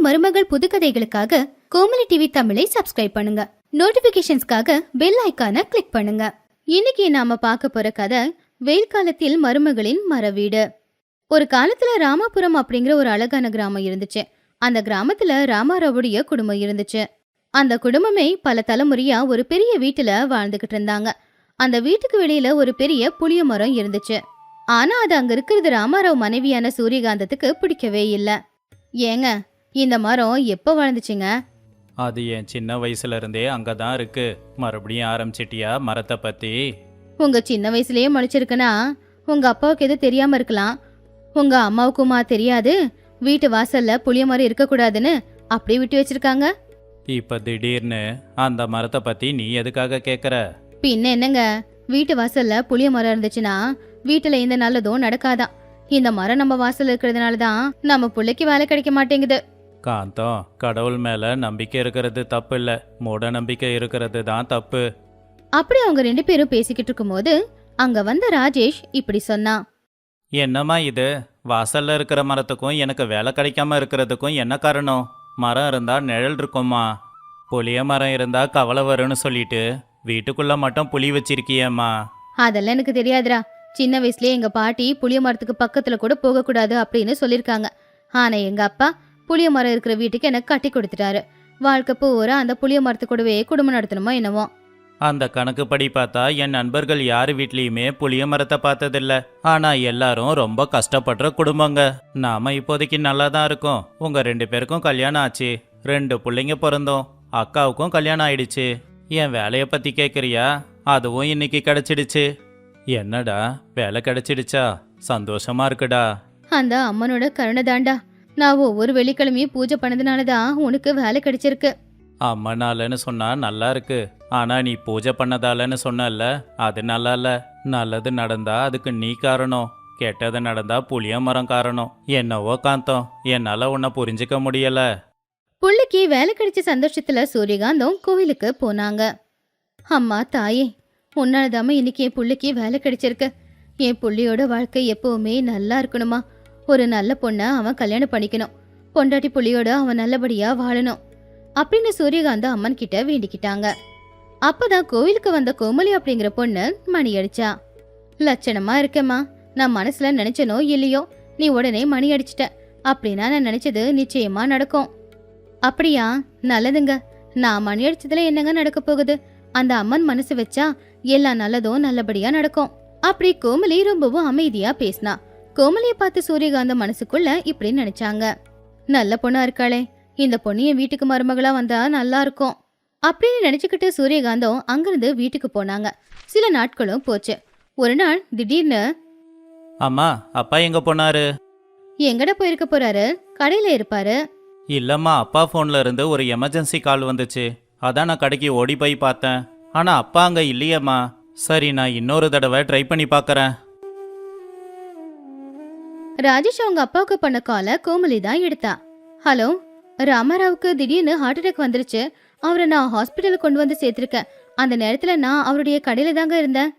மாமியார் மருமகள் புதுக்கதைகளுக்காக கோமலி டிவி தமிழை சப்ஸ்கிரைப் பண்ணுங்க. நோட்டிபிகேஷன்ஸ்க்காக பெல் ஐக்கான கிளிக் பண்ணுங்க. இன்னைக்கு நாம பார்க்க போற கதை வெயில் காலத்தில் மருமகளின் மரவீடு. ஒரு காலத்துல ராமாபுரம் அப்படிங்கிற ஒரு அழகான கிராமம் இருந்துச்சு. அந்த கிராமத்துல ராமாராவுடைய குடும்பம் இருந்துச்சு. அந்த குடும்பமே பல தலைமுறையா ஒரு பெரிய வீட்டுல வாழ்ந்துகிட்டு இருந்தாங்க. அந்த வீட்டுக்கு வெளியில ஒரு பெரிய புளிய மரம் இருந்துச்சு. ஆனா அது அங்க இருக்கிறது ராமாராவ் மனைவியான சூரியகாந்தத்துக்கு பிடிக்கவே இல்ல. ஏங்க இந்த மரம் எப்போ வளர்ந்துச்சுங்க? அது என் சின்ன வயசுல இருந்தே அங்கே தான் இருக்கு. மறுபடியும் ஆரம்பிச்சிட்டியா மரத்தை பத்தி? உங்க சின்ன வயசுலயே முளைச்சிருக்குன்னா உங்க அப்பாவுக்கு எதுவும் தெரியாம இருக்கலாம். உங்க அம்மாவுக்குமா தெரியாது. வீட்டு வாசல்ல புளிய மரம் இருக்கக்கூடாதுன்னு அப்படியே விட்டு வச்சிருக்காங்க. இப்போ திடீர்னு அந்த மரத்தை பத்தி நீ எதுக்காக கேட்குற பின்ன என்னங்க? வீட்டு வாசல்ல புளிய மரம் இருந்துச்சுன்னா வீட்டுல எந்த நல்லதும் நடக்காதான். இந்த மரம் நம்ம வாசல்ல இருக்கிறதுனால தான் நம்ம புள்ளைக்கு வேலை கிடைக்க மாட்டேங்குது. காந்தம். கடவுள் மேல நம்பிக்கை இருக்கிறது தப்பு இல்லை மூட நம்பிக்கை இருக்கிறது தான் தப்பு. அப்படி அவங்க ரெண்டு பேரும் பேசிக்கிட்டு இருக்கும்போது அங்க வந்த ராஜேஷ் இப்படி சொன்னான். என்னம்மா இது? வாசல்ல இருக்கிற மரத்துக்கும் எனக்கு வேலை கிடைக்காம இருக்கிறதுக்கும் என்ன காரணம்? மரம் இருந்தா நிழல் இருக்கும்மா. புளிய மரம் இருந்தா கவலை வரும்னு சொல்லிட்டு வீட்டுக்குள்ள மட்டும் புளி வச்சிருக்கியேம்மா. அதெல்லாம் எனக்கு தெரியாதுடா. சின்ன வயசுலயே எங்க பாட்டி புளிய மரத்துக்கு பக்கத்துல கூட போகக்கூடாது அப்படின்னு சொல்லிருக்காங்க ஆனா எங்க அப்பா புளிய மரம் இருக்கிற வீட்டுக்கு எனக்கு கட்டி கொடுத்துட்டாரு. வாழ்க்கை பூரா அந்த புளிய மரத்து கூடவே குடும்பம் நடத்தணுமோ என்னவோ. அந்த கணக்குப்படி பார்த்தா என் நண்பர்கள் யார் வீட்லேயுமே புளிய மரத்தை பார்த்ததில்ல. ஆனா எல்லாரும் ரொம்ப கஷ்டப்படுற குடும்பங்க. நாம இப்போதைக்கு நல்லா தான் இருக்கோம். உங்க ரெண்டு பேருக்கும் கல்யாணம் ஆச்சு. ரெண்டு பிள்ளைங்க பிறந்தோம். அக்காவுக்கும் கல்யாணம் ஆயிடுச்சு. என் வேலையை பத்தி கேட்குறியா அதுவும் இன்னைக்கு கிடைச்சிடுச்சு. என்னடா வேலை கிடைச்சிடுச்சா? சந்தோஷமா இருக்குடா. அந்த அம்மனோட கருணை தாண்டா. நான் ஒவ்வொரு வெள்ளிக்கிழமையும் பூஜை பண்ணதுனால தான் உனக்கு வேலை கிடைச்சிருக்கு. அம்மனாலன்னு சொன்னா நல்லா இருக்கு. ஆனா நீ பூஜை பண்ணதாலன்னு சொன்னல அது நல்லா இல்ல நல்லது நடந்தா அதுக்கு நீ காரணம். கெட்டது நடந்தா புளிய மரம் காரணம். என்னவோ காந்தம். என்னால உன்னை புரிஞ்சுக்க முடியல. புள்ளைக்கு வேலை கிடைச்ச சந்தோஷத்துல சூரியகாந்தம் கோவிலுக்கு போனாங்க. அம்மா தாயே உன்னாலதாம இன்னைக்கு என் புள்ளைக்கு வேலை கிடைச்சிருக்கு. என் புள்ளையோட வாழ்க்கை எப்பவுமே நல்லா இருக்கணுமா? ஒரு நல்ல பொண்ண அவன் கல்யாணம் பண்ணிக்கணும். பொண்டாட்டி புள்ளியோட அவன் நல்லபடியா வாழணும். அப்படின்னு சூரியகாந்த அம்மன் கிட்ட வேண்டிக்கிட்டாங்க. அப்பதான் கோவிலுக்கு வந்த கோமலி அப்படிங்கிற பொண்ணு மணி அடிச்சா. லட்சணமா இருக்கேம்மா. நான் மனசுல நினைச்சனோ இல்லையோ? நீ உடனே மணி அடிச்சிட்ட. அப்படின்னா நான் நினைச்சது நிச்சயமா நடக்கும். அப்படியா? நல்லதுங்க. நான் மணி அடிச்சதுல என்னங்க நடக்க போகுது? அந்த அம்மன் மனசு வச்சா எல்லா நல்லதும் நல்லபடியா நடக்கும். அப்படி கோமலி ரொம்பவும் அமைதியா பேசினா. கோமலிய பார்த்து சூரியகாந்த மனசுக்குள்ள இப்படி நினைச்சாங்க. நல்ல பொண்ணா இருக்காளே. இந்த பொண்ணு என் வீட்டுக்கு மருமகளா வந்தா நல்லா இருக்கும். அப்படின்னு நினைச்சுக்கிட்டு சூரியகாந்தம் அங்கிருந்து வீட்டுக்கு போனாங்க. சில நாட்களும் போச்சு. ஒரு நாள் திடீர்னு அம்மா அப்பா எங்க போனாரு? எங்கட போயிருக்க போறாரு? கடையில இருப்பாரு. இல்லம்மா அப்பா ஃபோன்ல இருந்து ஒரு எமர்ஜென்சி கால் வந்துச்சு. அதான் நான் கடைக்கு ஓடி போய் பார்த்தேன். ஆனா அப்பா அங்க இல்லையேம்மா. சரி நான் இன்னொரு தடவை ட்ரை பண்ணி பார்க்கறேன் ராஜேஷ் அவங்க அப்பாவுக்கு பண்ண காலை கோமலி தான் எடுத்தா. ஹலோ ராமாராவுக்கு திடீர்னு ஹார்ட் அட்டாக் வந்துருச்சு. அவரை நான் ஹாஸ்பிட்டலுக்கு கொண்டு வந்து சேர்த்திருக்கேன். அந்த நேரத்துல நான் அவருடைய கடையில தாங்க இருந்தேன்.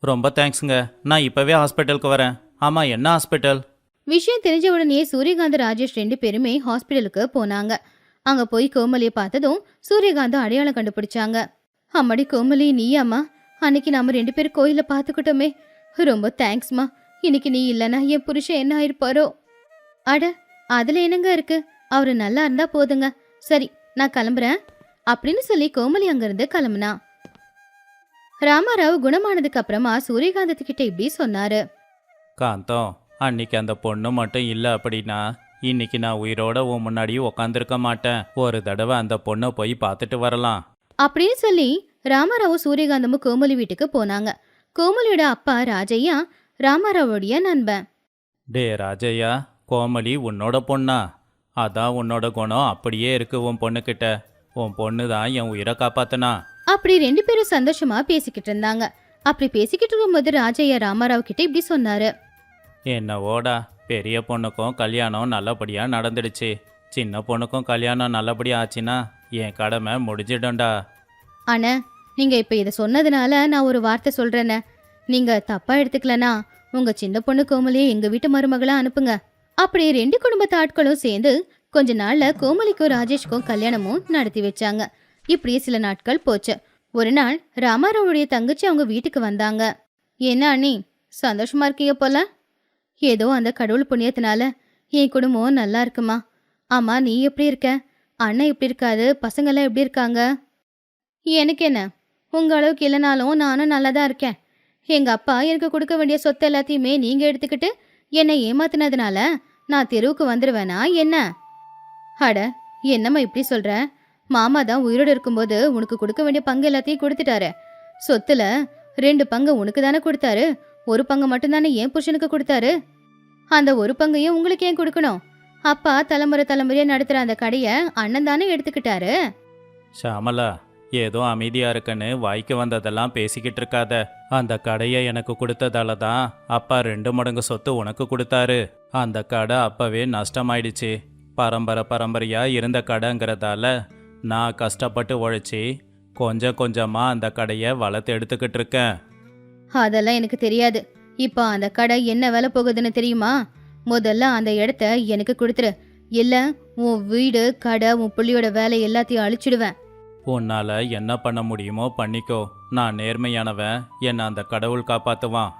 ரொம்ப தேங்க்ஸுங்க நான் இப்பவே ஹாஸ்பிட்டலுக்கு வரேன். ஆமா என்ன ஹாஸ்பிட்டல் விஷயம் தெரிஞ்ச உடனே சூரியகாந்த் ராஜேஷ் ரெண்டு பேருமே ஹாஸ்பிட்டலுக்கு போனாங்க. அங்க போய் கோமலியை பார்த்ததும் சூரியகாந்த் அடையாளம் கண்டுபிடிச்சாங்க. அம்மாடி கோமலி நீயாம்மா அன்னைக்கு நாம ரெண்டு பேரும் கோயில பார்த்துக்கிட்டோமே. ரொம்ப தேங்க்ஸ்மா இன்னைக்கு நீ இல்லைன்னா என் புருஷன் என்ன ஆயிருப்பாரோ? அட அதுல என்னங்க இருக்கு? அவரு நல்லா இருந்தா போதுங்க. சரி நான் கிளம்புறேன். அப்படின்னு சொல்லி கோமலி அங்கிருந்து கிளம்புனா. ராமாராவ் குணமானதுக்கு அப்புறமா சூரியகாந்தத்துக்கிட்ட இப்படி சொன்னாரு. காந்தம் அன்னைக்கு அந்த பொண்ணு மட்டும் இல்லை அப்படின்னா இன்னைக்கு நான் உயிரோட உன் முன்னாடி உக்காந்துருக்க மாட்டேன். ஒரு தடவை அந்த பொண்ணை போய் பார்த்துட்டு வரலாம். அப்படின்னு சொல்லி ராமாராவும் சூரியகாந்தமும் கோமலி வீட்டுக்கு போனாங்க. கோமலியோட அப்பா ராஜையா ராமாராவோடைய நண்பன். டே ராஜையா கோமலி உன்னோட பொண்ணா? அதான் உன்னோட குணம் அப்படியே இருக்கு உன் பொண்ணுக்கிட்ட உன் பொண்ணு தான் என் உயிரை காப்பாத்தனா. அப்படி ரெண்டு பேரும் சந்தோஷமா பேசிக்கிட்டு இருந்தாங்க. அப்படி பேசிக்கிட்டு இருக்கும்போது ராஜையா ராமாராவ் கிட்ட இப்படி சொன்னாரு. என்னவோடா பெரிய பொண்ணுக்கும் கல்யாணம் நல்லபடியாக நடந்துடுச்சு. சின்ன பொண்ணுக்கும் கல்யாணம் நல்லபடியா ஆச்சுன்னா என் கடமை முடிஞ்சிடும்டா. அண்ணா நீங்க இப்ப இத சொன்னதுனால நான் ஒரு வார்த்தை சொல்றேனே நீங்க தப்பா எடுத்துக்கலனா உங்க சின்ன பொண்ணு கோமலியை எங்க வீட்டு மருமகளா அனுப்புங்க. அப்படி ரெண்டு குடும்பத்து ஆட்களும் சேர்ந்து கொஞ்ச நாள்ல கோமலிக்கும் ராஜேஷ்க்கும் கல்யாணமும் நடத்தி வச்சாங்க. இப்படியே சில நாட்கள் போச்சு. ஒரு நாள் ராமாராவுடைய தங்கச்சி அவங்க வீட்டுக்கு வந்தாங்க. என்ன அண்ணி சந்தோஷமா இருக்கீங்க போல? ஏதோ அந்த கடவுள் புண்ணியத்தினால என் குடும்பம் நல்லா இருக்குமா? ஆமா நீ எப்படி இருக்க? அண்ணன் எப்படி இருக்காது பசங்கெல்லாம் எப்படி இருக்காங்க? எனக்கு என்ன? உங்க அளவுக்கு இல்லைனாலும் நானும் நல்லா தான் இருக்கேன். எங்க அப்பா எனக்கு கொடுக்க வேண்டிய சொத்து எல்லாத்தையுமே நீங்க எடுத்துக்கிட்டு என்னை ஏமாத்தினதுனால நான் தெருவுக்கு வந்துடுவேனா என்ன? அட என்னம்மா இப்படி சொல்ற? மாமா தான் உயிரோடு இருக்கும்போது உனக்கு கொடுக்க வேண்டிய பங்கு எல்லாத்தையும் கொடுத்துட்டாரு. சொத்துல ரெண்டு பங்கு உனக்கு தானே கொடுத்தாரு. ஒரு பங்கு மட்டும்தானே ஏன் புருஷனுக்கு கொடுத்தாரு. அந்த ஒரு பங்கையும் உங்களுக்கு ஏன் கொடுக்கணும்? அப்பா தலைமுறை தலைமுறையா நடத்துற அந்த கடையை அண்ணன் தானே எடுத்துக்கிட்டாரு. ஷாமலா ஏதோ அமைதியா இருக்குன்னு வாய்க்கு வந்ததெல்லாம் பேசிக்கிட்டு இருக்காத. அந்த கடையை எனக்கு கொடுத்ததால தான் அப்பா ரெண்டு மடங்கு சொத்து உனக்கு கொடுத்தாரு. அந்த கடை அப்பவே நஷ்டமாயிடுச்சு. பரம்பரை பரம்பரையா இருந்த கடைங்கிறதால நான் கஷ்டப்பட்டு உழைச்சி கொஞ்சம் கொஞ்சமா அந்த கடையை வளர்த்து எடுத்துக்கிட்டு இருக்கேன். அதெல்லாம் எனக்கு தெரியாது. இப்போ அந்த கடை என்ன வேலை போகுதுன்னு தெரியுமா? முதல்ல அந்த இடத்த எனக்கு கொடுத்துரு. இல்ல உன் வீடு கடை உன் புள்ளியோட வேலை எல்லாத்தையும் அழிச்சிடுவேன். உன்னால என்ன பண்ண முடியுமோ பண்ணிக்கோ. நான் நேர்மையானவன். என்னை அந்த கடவுள் காப்பாத்துவான்.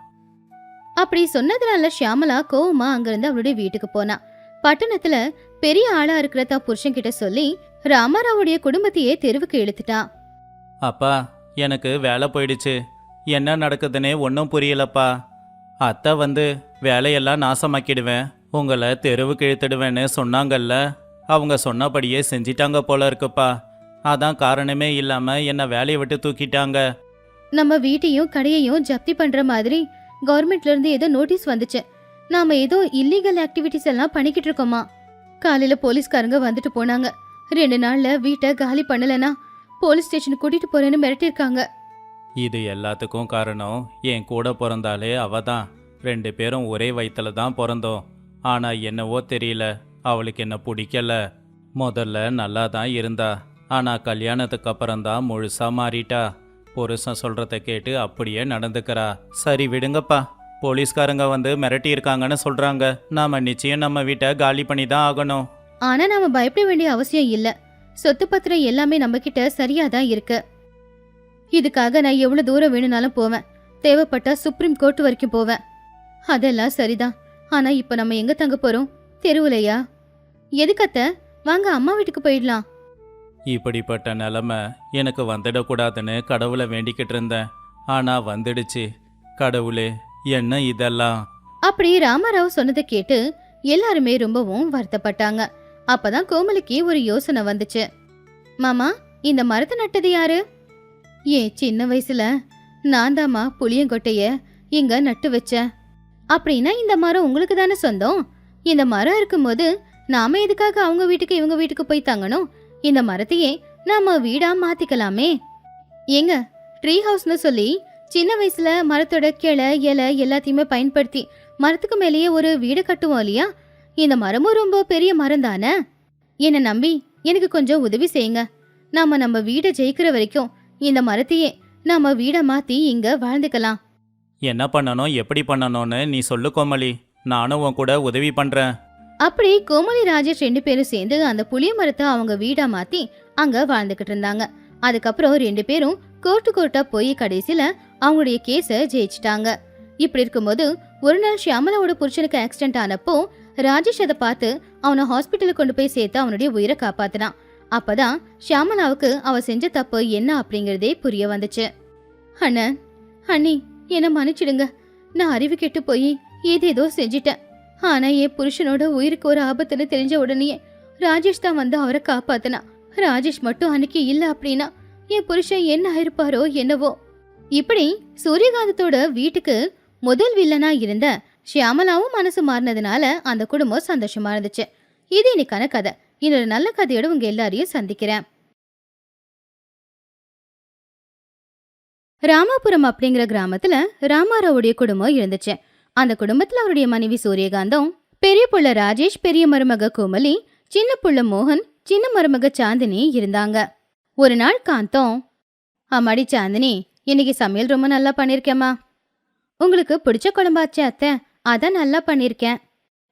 அப்படி சொன்னதுனால ஷியாமலா கோவமா அங்கிருந்து அவளுடைய வீட்டுக்கு போனா. பட்டணத்துல பெரிய ஆளா இருக்கிற தான் புருஷன் கிட்ட சொல்லி ராமாராவுடைய குடும்பத்தையே தெருவுக்கு இழுத்துட்டான் அப்பா எனக்கு வேலை போயிடுச்சு. என்ன நடக்குதுன்னே ஒன்றும் புரியலப்பா. அத்தை வந்து வேலையெல்லாம் நாசமாக்கிடுவேன். உங்களை தெருவுக்கு இழுத்துடுவேன்னு சொன்னாங்கல்ல. அவங்க சொன்னபடியே செஞ்சிட்டாங்க போல இருக்குப்பா. அதான் காரணமே இல்லாம என்னை வேலையை விட்டு தூக்கிட்டாங்க. நம்ம வீட்டையும் கடையையும் ஜப்தி பண்ற மாதிரி கவர்மெண்ட்ல இருந்து ஏதோ நோட்டீஸ் வந்துச்சு. நாம ஏதோ இல்லீகல் ஆக்டிவிட்டிஸ் எல்லாம் பண்ணிக்கிட்டு இருக்கோமா? காலையில போலீஸ்காரங்க வந்துட்டு போனாங்க. ரெண்டு நாள்ல வீட்டை காலி பண்ணலனா போலீஸ் ஸ்டேஷனுக்கு கூட்டிட்டு போறேன்னு மிரட்டியிருக்காங்க. இது எல்லாத்துக்கும் காரணம் என் கூட பிறந்தாலே அவ தான் ரெண்டு பேரும் ஒரே வயித்துல தான் பிறந்தோம். ஆனா என்னவோ தெரியல அவளுக்கு என்ன பிடிக்கல. முதல்ல நல்லா தான் இருந்தா. ஆனால் கல்யாணத்துக்கு அப்புறம் தான் மாறிட்டா. புருஷன் சொல்கிறத கேட்டு அப்படியே நடந்துக்கிறா. சரி விடுங்கப்பா. போலீஸ்காரங்க வந்து மிரட்டி இருக்காங்கன்னு சொல்றாங்க. நாம நிச்சயம் நம்ம வீட்டை காலி பண்ணி தான் ஆகணும். ஆனா நாம பயப்பட வேண்டிய அவசியம் இல்ல. சொத்து பத்திரம் எல்லாமே நம்ம கிட்ட சரியா தான் இருக்கு. இதுக்காக நான் எவ்வளவு தூரம் வேணும்னாலும் போவேன். தேவைப்பட்டா சுப்ரீம் கோர்ட் வரைக்கும் போவேன். அதெல்லாம் சரிதான். ஆனா இப்ப நம்ம எங்க தங்க போறோம்? தெருவுலையா? எதுக்கத்த வாங்க அம்மா வீட்டுக்கு போயிடலாம். இப்படிப்பட்ட நிலமை எனக்கு வந்துடக்கூடாதுன்னு கடவுளை வேண்டிக்கிட்டு இருந்தேன். ஆனா வந்துடுச்சு. கடவுளே என்ன இதெல்லாம்? அப்படி ராமராவ் சொன்னதை கேட்டு எல்லாருமே ரொம்பவும் வருத்தப்பட்டாங்க. அப்பதான் கோமலிக்கு ஒரு யோசனை வந்துச்சு. மாமா இந்த மரத்தை நட்டது யாரு? ஏன் சின்ன வயசுல நான் தாமா புளியங்கொட்டைய இங்க நட்டு வச்சேன். அப்படின்னா இந்த மரம் உங்களுக்கு தானே சொந்தம்? இந்த மரம் இருக்கும்போது நாம எதுக்காக அவங்க வீட்டுக்கு இவங்க வீட்டுக்கு போய் தங்கணும்? இந்த மரத்தையே நாம வீடா மாத்திக்கலாமே. ஏங்க ட்ரீ ஹவுஸ்னு சொல்லி சின்ன வயசுல மரத்தோட கிளை இலை எல்லாத்தையுமே பயன்படுத்தி மரத்துக்கு மேலேயே ஒரு வீடு கட்டுவோம் இல்லையா? இந்த மரமும் ரொம்ப பெரிய மரம் தானே? என்னை நம்பி எனக்கு கொஞ்சம் உதவி செய்யுங்க. நாம நம்ம வீடை ஜெயிக்கிற வரைக்கும் இந்த மரத்தையே நாம வீடை மாத்தி இங்க வாழ்ந்துக்கலாம். என்ன பண்ணணும் எப்படி பண்ணணும்னு நீ சொல்லு கோமலி நானும் உன் கூட உதவி பண்றேன். அப்படி கோமலி ராஜேஷ் ரெண்டு பேரும் சேர்ந்து அந்த புளிய மரத்தை அவங்க வீடா மாத்தி அங்க வாழ்ந்துகிட்டு இருந்தாங்க. அதுக்கப்புறம் ரெண்டு பேரும் கோர்ட்டு கோர்ட்டா போய் கடைசியில அவங்களுடைய கேஸ ஜெயிச்சிட்டாங்க. இப்படி இருக்கும்போது ஒரு நாள் ஷியாமலாவோட புருஷனுக்கு ஆக்சிடென்ட் ஆனப்போ ராஜேஷ் அதை பார்த்து அவனை ஹாஸ்பிட்டலுக்கு கொண்டு போய் சேர்த்து அவனுடைய உயிரை காப்பாத்தினான். அப்பதான் ஷியாமலாவுக்கு அவ செஞ்ச தப்பு என்ன அப்படிங்கறதே புரிய வந்துச்சு. அண்ணன் அண்ணி என்னை மன்னிச்சிடுங்க. நான் அறிவு கெட்டு போய் ஏதேதோ செஞ்சிட்டேன். ஆனால் என் புருஷனோட உயிருக்கு ஒரு ஆபத்துன்னு தெரிஞ்ச உடனே ராஜேஷ் தான் வந்து அவரை காப்பாத்தினா. ராஜேஷ் மட்டும் அன்னைக்கு இல்லை அப்படின்னா என் புருஷன் என்ன ஆயிருப்பாரோ என்னவோ. இப்படி சூரியகாந்தத்தோட வீட்டுக்கு முதல் வில்லனா இருந்த ஷியாமலாவும் மனசு மாறினதுனால அந்த குடும்பம் சந்தோஷமா இருந்துச்சு. இது இன்னைக்கான கதை. இன்னொரு நல்ல கதையோட உங்க எல்லாரையும் சந்திக்கிறேன். ராமாபுரம் அப்படிங்கிற கிராமத்துல ராமாராவுடைய குடும்பம் இருந்துச்சு. அந்த குடும்பத்துல அவருடைய மனைவி சூரியகாந்தம் பெரிய புள்ள ராஜேஷ் பெரிய மருமக கோமலி சின்ன புள்ள மோகன் சின்ன மருமக சாந்தினி இருந்தாங்க. ஒரு நாள் காந்தம் அம்மாடி சாந்தினி இன்னைக்கு சமையல் ரொம்ப நல்லா பண்ணிருக்கேம்மா. உங்களுக்கு பிடிச்ச குழம்பாச்சே அத்தை? அதான் நல்லா பண்ணிருக்கேன்.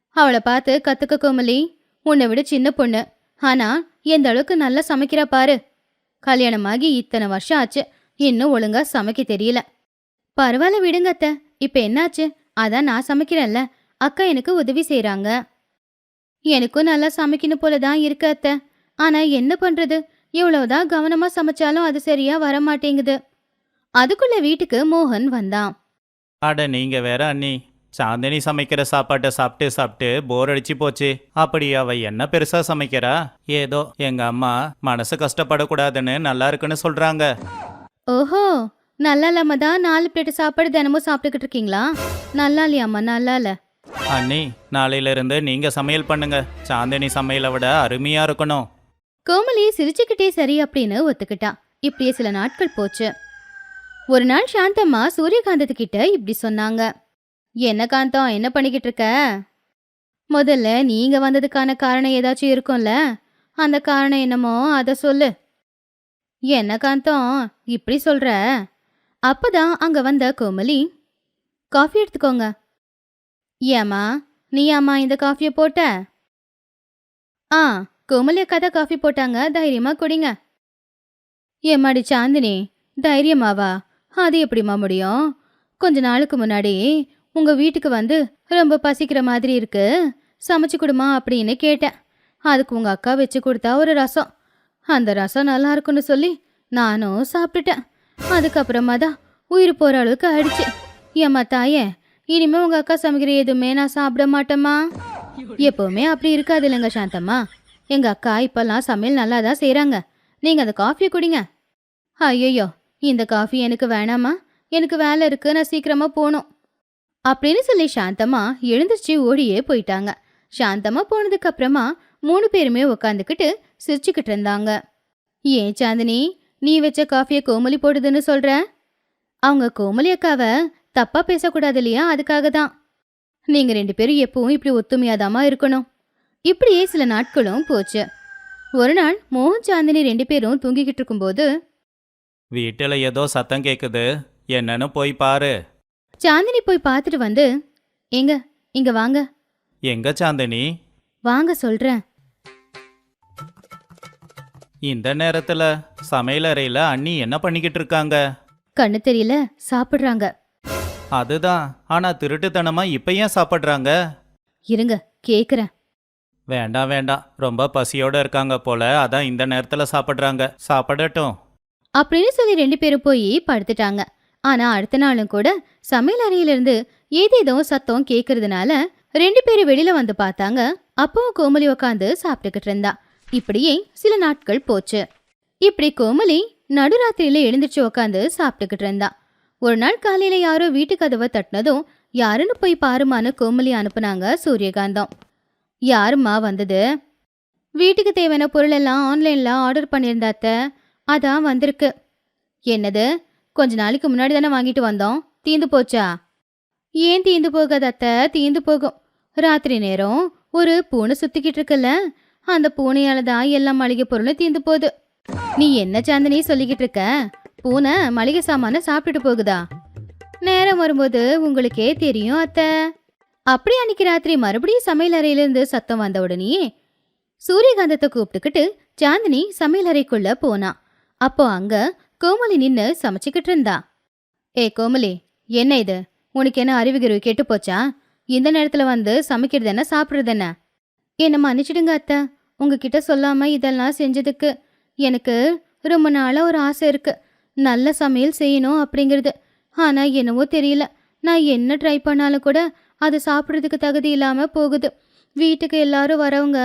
அவளை பார்த்து கத்துக்க கோமலி உன்னை விட சின்ன பொண்ணு. ஆனா எந்த அளவுக்கு நல்லா சமைக்கிறா பாரு. கல்யாணமாகி இத்தனை வருஷம் ஆச்சு. இன்னும் ஒழுங்கா சமைக்க தெரியல. பரவாயில்ல விடுங்க அத்தை. இப்ப என்னாச்சு அதான் நான் சமைக்கிறேன்ல. அக்கா எனக்கு உதவி செய்றாங்க. எனக்கும் நல்லா சமைக்கணும் போல தான் இருக்கு அத்தை. ஆனா என்ன பண்றது? இவ்வளவுதான் கவனமா சமைச்சாலும் அது சரியா வர மாட்டேங்குது அதுக்குள்ள வீட்டுக்கு மோகன் வந்தான். அட நீங்க வேற அண்ணி. சாந்தினி சமைக்கிற சாப்பாட்டை சாப்பிட்டு சாப்பிட்டு போர் அடிச்சு போச்சு. அப்படி அவ என்ன பெருசா சமைக்கிறா? ஏதோ எங்க அம்மா மனசு கஷ்டப்படக்கூடாதுன்னு நல்லா இருக்குன்னு சொல்றாங்க. ஓஹோ! நல்லா இல்லாம தான் நாலு பிளேட் சாப்பாடு தினமும் சாப்பிட்டுக்கிட்டு இருக்கீங்களா நல்லா இல்லையாம்மா நல்லா இல்ல அண்ணி நாளையில இருந்து நீங்க சமையல் பண்ணுங்க. சாந்தினி சமையலை விட அருமையா இருக்கணும். கோமலி சிரிச்சுக்கிட்டே சரி அப்படின்னு ஒத்துக்கிட்டா. இப்படியே சில நாட்கள் போச்சு. ஒரு நாள் சாந்தம்மா சூரியகாந்தத்துக்கிட்ட இப்படி சொன்னாங்க. என்ன காந்தம்? என்ன பண்ணிக்கிட்டு இருக்க முதல்ல நீங்க வந்ததுக்கான காரணம் ஏதாச்சும் இருக்கும்ல. அந்த காரணம் என்னமோ அதை சொல்லு. என்ன காந்தம்? இப்படி சொல்ற? அப்பதான் அங்க வந்த கோமலி காஃபி எடுத்துக்கோங்க. ஏம்மா நீ அம்மா இந்த காஃபியை போட்ட? ஆ கோமலி அக்கா தான் காஃபி போட்டாங்க தைரியமா குடிங்க. ஏமாடி சாந்தினி தைரியமாவா? அது எப்படிம்மா முடியும்? கொஞ்ச நாளுக்கு முன்னாடி உங்க வீட்டுக்கு வந்து ரொம்ப பசிக்கிற மாதிரி இருக்கு சமைச்சு கொடுமா அப்படின்னு கேட்டேன். அதுக்கு உங்க அக்கா வச்சு கொடுத்தா ஒரு ரசம். அந்த ரசம் நல்லா இருக்குன்னு சொல்லி நானும் சாப்பிட்டுட்டேன். அதுக்கப்புறமா தான் உயிர் போகிற அளவுக்கு ஆயிடுச்சு. ஏம்மா தாயே இனிமே உங்க அக்கா சமைக்கிற எதுவுமே நான் சாப்பிட மாட்டேம்மா. எப்பவுமே அப்படி இருக்காது இல்லைங்க சாந்தம்மா. எங்க அக்கா இப்பெல்லாம் சமையல் நல்லா தான் செய்கிறாங்க நீங்கள் அந்த காஃபியை குடிங்க. ஐயோ இந்த காஃபி எனக்கு வேணாமா எனக்கு வேலை இருக்கு நான் சீக்கிரமாக போகணும். அப்படின்னு சொல்லி சாந்தம்மா எழுந்திரிச்சு ஓடியே போயிட்டாங்க. சாந்தம்மா போனதுக்கு அப்புறமா மூணு பேருமே உக்காந்துக்கிட்டு சிரிச்சுக்கிட்டு இருந்தாங்க. ஏன் சாந்தினி நீ வச்ச காஃபியை கோமலி போடுதுன்னு சொல்ற? அவங்க கோமலி அக்காவை தப்பா பேசக்கூடாது இல்லையா? அதுக்காக தான் நீங்க ரெண்டு பேரும் எப்பவும் இப்படி ஒத்துமையாதாமா இருக்கணும். இப்படியே சில நாட்களும் போச்சு. ஒரு நாள் மோகன் சாந்தினி ரெண்டு பேரும் தூங்கிக்கிட்டு இருக்கும்போது வீட்டுல ஏதோ சத்தம் கேக்குது. என்னன்னு போய் பாரு. சாந்தினி போய் பார்த்துட்டு வந்து எங்க இங்க வாங்க. எங்க சாந்தினி? வாங்க சொல்றேன். இந்த நேரத்துல சமையலறையில அண்ணி என்ன பண்ணிக்கிட்டு இருக்காங்க? கண்ணு தெரியல சாப்பிடுறாங்க. அதுதான். ஆனா திருட்டுத்தனமா இப்ப ஏன் சாப்பிடுறாங்க? இருங்க கேக்குறேன். வேண்டாம் வேண்டாம். ரொம்ப பசியோட இருக்காங்க போல அதான் இந்த நேரத்துல சாப்பிடுறாங்க. சாப்பிடட்டும். அப்படின்னு சொல்லி ரெண்டு பேரும் போய் படுத்துட்டாங்க. ஆனா அடுத்த நாளும் கூட சமையல் அறையிலிருந்து ஏதேதோ சத்தம் கேக்குறதுனால ரெண்டு பேரும் வெளியில வந்து பார்த்தாங்க. அப்பவும் கோமலி உட்காந்து சாப்பிட்டுக்கிட்டு இருந்தா. இப்படியே சில நாட்கள் போச்சு. இப்படி கோமலி நடுராத்திரியில எழுந்திரிச்சு உக்காந்து சாப்பிட்டுக்கிட்டு இருந்தா. ஒரு நாள் காலையில யாரோ வீட்டு கதவை தட்டினதும் யாருன்னு போய் பாருமான்னு கோமலி அனுப்புனாங்க சூரியகாந்தம். யாரும்மா வந்தது? வீட்டுக்கு தேவையான பொருள் எல்லாம் ஆன்லைன்ல ஆர்டர் பண்ணியிருந்தாத்த அதான் வந்திருக்கு. என்னது? கொஞ்ச நாளைக்கு முன்னாடி தானே வாங்கிட்டு வந்தோம். தீந்து போச்சா? ஏன் தீந்து போகாத அத்தை? தீந்து போகும். ராத்திரி நேரம் ஒரு பூனை சுத்திக்கிட்டு இருக்குல்ல. அந்த பூனையால தான் எல்லா மளிகை பொருளும் தீந்து போகுது. நீ என்ன சாந்தினி சொல்லிக்கிட்டு இருக்க? பூனை மளிகை சாமான சாப்பிட்டுட்டு போகுதா? நேரம் வரும்போது உங்களுக்கே தெரியும் அத்தை. அப்படி அன்னைக்கு ராத்திரி மறுபடியும் சமையல் அறையிலிருந்து சத்தம் வந்த உடனேயே சூரியகாந்தத்தை கூப்பிட்டுக்கிட்டு சாந்தினி சமையல் அறைக்குள்ள போனா. அப்போ அங்க கோமலி நின்னு சமைச்சுக்கிட்டு இருந்தா. ஏ கோமலி என்ன இது? உனக்கு என்ன அறிவுகிறிவு கெட்டு போச்சா? இந்த நேரத்துல வந்து சமைக்கிறது என்ன சாப்பிடுறது என்ன என்ன மன்னிச்சிடுங்க அத்தை. உங்ககிட்ட சொல்லாம இதெல்லாம் செஞ்சதுக்கு எனக்கு ரொம்ப நாளாக ஒரு ஆசை இருக்கு. நல்ல சமையல் செய்யணும் அப்படிங்கிறது. ஆனால் என்னவோ தெரியல. நான் என்ன ட்ரை பண்ணாலும் கூட அது சாப்பிட்றதுக்கு தகுதி இல்லாமல் போகுது. வீட்டுக்கு எல்லாரும் வரவங்க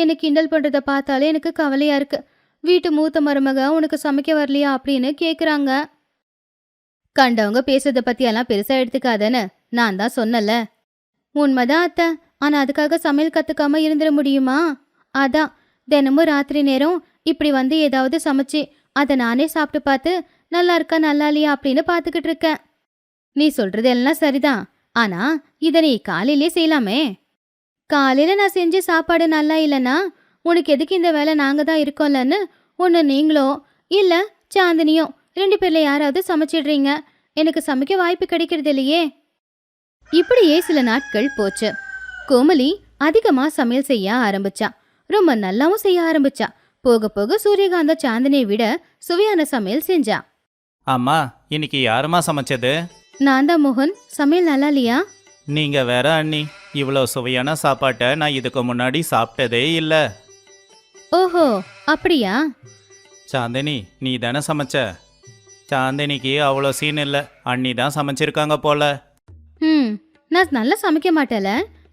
என்னை கிண்டல் பண்ணுறத பார்த்தாலே எனக்கு கவலையாக இருக்கு. வீட்டு மூத்த மருமக உனக்கு சமைக்க வரலையா அப்படின்னு கேட்குறாங்க கண்டவங்க பேசுறதை பற்றியெல்லாம் பெருசாக எடுத்துக்காதேன்னு எடுத்துக்காதன்னு நான் தான் சொன்னல உண்மைதான் அத்தை. ஆனால் அதுக்காக சமையல் கற்றுக்காம இருந்துட முடியுமா? அதான் தினமும் ராத்திரி நேரம் இப்படி வந்து ஏதாவது சமைச்சு அதை நானே சாப்பிட்டு பார்த்து நல்லா இருக்கா நல்லா இல்லையா அப்படின்னு பார்த்துக்கிட்டு இருக்கேன். நீ சொல்றது எல்லாம் சரிதான். ஆனா இதை நீ காலையிலே செய்யலாமே. காலையில நான் செஞ்ச சாப்பாடு நல்லா இல்லைன்னா உனக்கு எதுக்கு இந்த வேலை நாங்க தான் இருக்கோம்லன்னு ஒன்று நீங்களோ இல்லை சாந்தினியோ ரெண்டு பேர்ல யாராவது சமைச்சிடுறீங்க. எனக்கு சமைக்க வாய்ப்பு கிடைக்கிறது இல்லையே. இப்படியே சில நாட்கள் போச்சு. கோமலி அதிகமா சமையல் செய்ய ஆரம்பிச்சா. ரொம்ப நல்லாவும் செய்ய ஆரம்பிச்சா. போக போக சூரியகாந்தா சாந்தினியை விட சுவையான சமையல் செஞ்சா. அம்மா இன்னைக்கு யாரும்மா சமைச்சது? நான் தான் மோகன். சமையல் நல்லா இல்லையா? நீங்க வேற அண்ணி. இவ்வளோ சுவையான சாப்பாட்டை நான் இதுக்கு முன்னாடி சாப்பிட்டதே இல்லை. ஓஹோ அப்படியா? சாந்தினி நீ தானே சமைச்ச? சாந்தினிக்கு அவ்வளோ சீன் இல்லை. அண்ணி தான் சமைச்சிருக்காங்க போல. ம் நான் நல்லா சமைக்க மாட்டேல.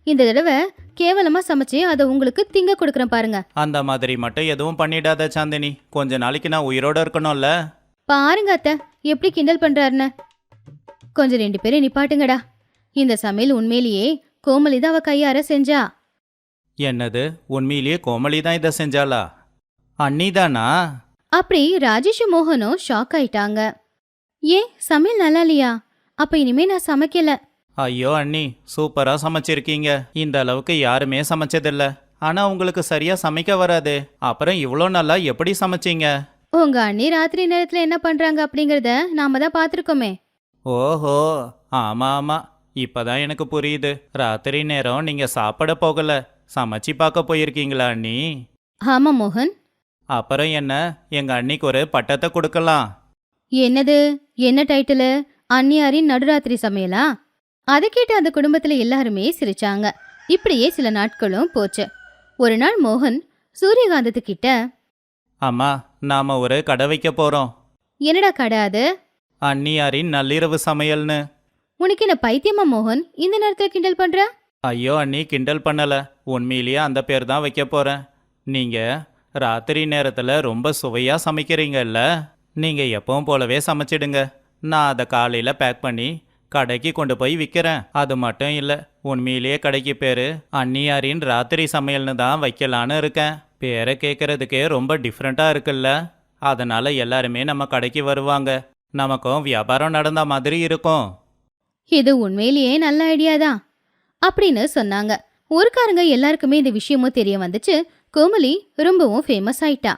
இந்த தடவை கேவலமா சமைச்சு அதை உங்களுக்கு திங்க கொடுக்குறேன் பாருங்க. அந்த மாதிரி மட்டும் எதுவும் பண்ணிடாத சாந்தினி. கொஞ்ச நாளைக்கு நான் உயிரோட இருக்கணும்ல. பாருங்க அத்தை எப்படி கிண்டல் பண்றாருன்னு. கொஞ்சம் ரெண்டு பேரும் நிப்பாட்டுங்கடா. இந்த சமையல் உண்மையிலேயே கோமலி தான் அவ கையார செஞ்சா. என்னது? உண்மையிலேயே கோமலி தான் இதை செஞ்சாளா? அண்ணி தானா? அப்படி ராஜேஷும் மோகனும் ஷாக் ஆயிட்டாங்க. ஏன் சமையல் நல்லா இல்லையா? அப்ப இனிமே நான் சமைக்கல. ஐயோ அண்ணி சூப்பரா சமைச்சிருக்கீங்க. இந்த அளவுக்கு யாருமே சமைச்சதில்ல. ஆனா உங்களுக்கு சரியா சமைக்க வராது. அப்புறம் இவ்வளோ நல்லா எப்படி சமைச்சீங்க? உங்க அண்ணி ராத்திரி நேரத்துல என்ன பண்றாங்க அப்படிங்கறத நாம தான் பாத்திருக்கோமே ஓஹோ ஆமா ஆமா. இப்பதான் எனக்கு புரியுது. ராத்திரி நேரம் நீங்க சாப்பிட போகல. சமைச்சு பார்க்க போயிருக்கீங்களா அண்ணி? ஆமா மோகன். அப்புறம் என்ன? எங்க அண்ணிக்கு ஒரு பட்டத்தை கொடுக்கலாம். என்னது? என்ன டைட்டிலு? அந்நியாரின் நடுராத்திரி சமையலா? அதை கேட்டு அந்த குடும்பத்துல எல்லாருமே சிரிச்சாங்க. இப்படியே சில நாட்களும் போச்சு. ஒரு நாள் மோகன் சூரியகாந்தத்துக்கிட்ட அம்மா நாம ஒரு கடை வைக்க போறோம். என்னடா கடை அது? அண்ணியாரின் நள்ளிரவு சமையல்னு. உனக்கு என்ன பைத்தியமா மோகன்? இந்த நேரத்துல கிண்டல் பண்ற? ஐயோ அண்ணி கிண்டல் பண்ணல. உண்மையிலேயே அந்த பேர் தான் வைக்க போறேன். நீங்க ராத்திரி நேரத்துல ரொம்ப சுவையா சமைக்கிறீங்கல்ல? நீங்க எப்பவும் போலவே சமைச்சிடுங்க. நான் அதை காலையில பேக் பண்ணி கடைக்கு கொண்டு போய் விற்கிறேன் அது மட்டும் இல்லை உண்மையிலேயே கடைக்கு பேரு. அந்நியாரின் ராத்திரி சமையல்னு தான் வைக்கலான்னு இருக்கேன். பேரை கேட்கறதுக்கே ரொம்ப டிஃப்ரெண்ட்டாக இருக்குல்ல. அதனால எல்லாருமே நம்ம கடைக்கு வருவாங்க. நமக்கும் வியாபாரம் நடந்த மாதிரி இருக்கும். இது உண்மையிலேயே நல்ல ஐடியா தான். அப்படின்னு சொன்னாங்க. ஊருக்காரங்க எல்லாருக்குமே இந்த விஷயமும் தெரிய வந்துச்சு. கோமலி ரொம்பவும் ஃபேமஸ் ஆயிட்டா.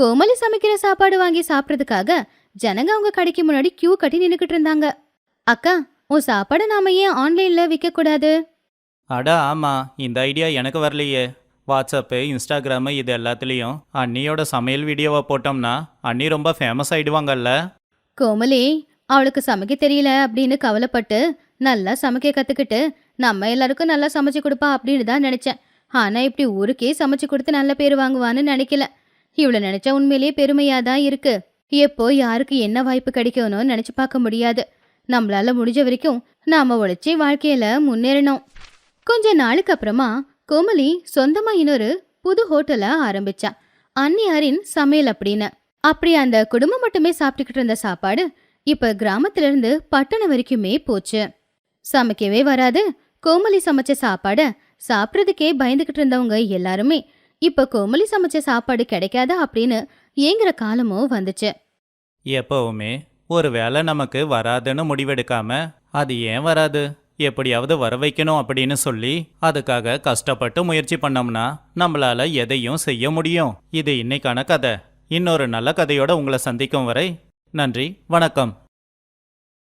கோமலி சமைக்கிற சாப்பாடு வாங்கி சாப்பிட்றதுக்காக ஜனங்க அவங்க கடைக்கு முன்னாடி கியூ கட்டி நின்னுக்கிட்டு இருந்தாங்க. அக்கா உன் சாப்பாடை நாம ஏன் ஆன்லைன்ல விற்க கூடாது அட ஆமா. இந்த ஐடியா எனக்கு வரலையே. வாட்ஸ்அப்பு இன்ஸ்டாகிராமு இது எல்லாத்துலேயும் அண்ணியோட சமையல் வீடியோவை போட்டோம்னா அண்ணி ரொம்ப ஃபேமஸ் ஆயிடுவாங்கல்ல? கோமலி அவளுக்கு சமைக்க தெரியல அப்படின்னு கவலைப்பட்டு நல்லா சமைக்க கத்துக்கிட்டு நம்ம எல்லாருக்கும் நல்லா சமைச்சு கொடுப்பா அப்படின்னு தான் நினைச்சேன். ஆனா இப்படி ஊருக்கே சமைச்சு கொடுத்து நல்ல பேர் வாங்குவான்னு நினைக்கல. இவ்வளவு நினைச்சா உண்மையிலேயே பெருமையா தான் இருக்கு. எப்போ யாருக்கு என்ன வாய்ப்பு கிடைக்கணும்னு நினைச்சு பார்க்க முடியாது. நம்மளால முடிஞ்ச வரைக்கும் நாம உழைச்சி வாழ்க்கையில முன்னேறணும். கொஞ்ச நாளுக்கு அப்புறமா கோமலி சொந்தமா இன்னொரு புது ஹோட்டலை ஆரம்பிச்சா. அன்னியாரின் சமையல் அப்படின்னு. அப்படி அந்த குடும்பம் மட்டுமே சாப்பிட்டுக்கிட்டு இருந்த சாப்பாடு இப்ப கிராமத்துல இருந்து பட்டணம் வரைக்குமே போச்சு. சமைக்கவே வராது. கோமலி சமைச்ச சாப்பாட சாப்பிட்றதுக்கே பயந்துகிட்டு இருந்தவங்க எல்லாருமே இப்ப கோமலி சமைச்ச சாப்பாடு கிடைக்காதா அப்படின்னு ஏங்குற காலமும் வந்துச்சு. எப்பவுமே ஒரு வேலை நமக்கு வராதுன்னு முடிவெடுக்காம அது ஏன் வராது? எப்படியாவது வர வைக்கணும் அப்படின்னு சொல்லி அதுக்காக கஷ்டப்பட்டு முயற்சி பண்ணோம்னா நம்மளால எதையும் செய்ய முடியும். இது இன்னைக்கான கதை. இன்னொரு நல்ல கதையோட உங்களை சந்திக்கும் வரை நன்றி வணக்கம்.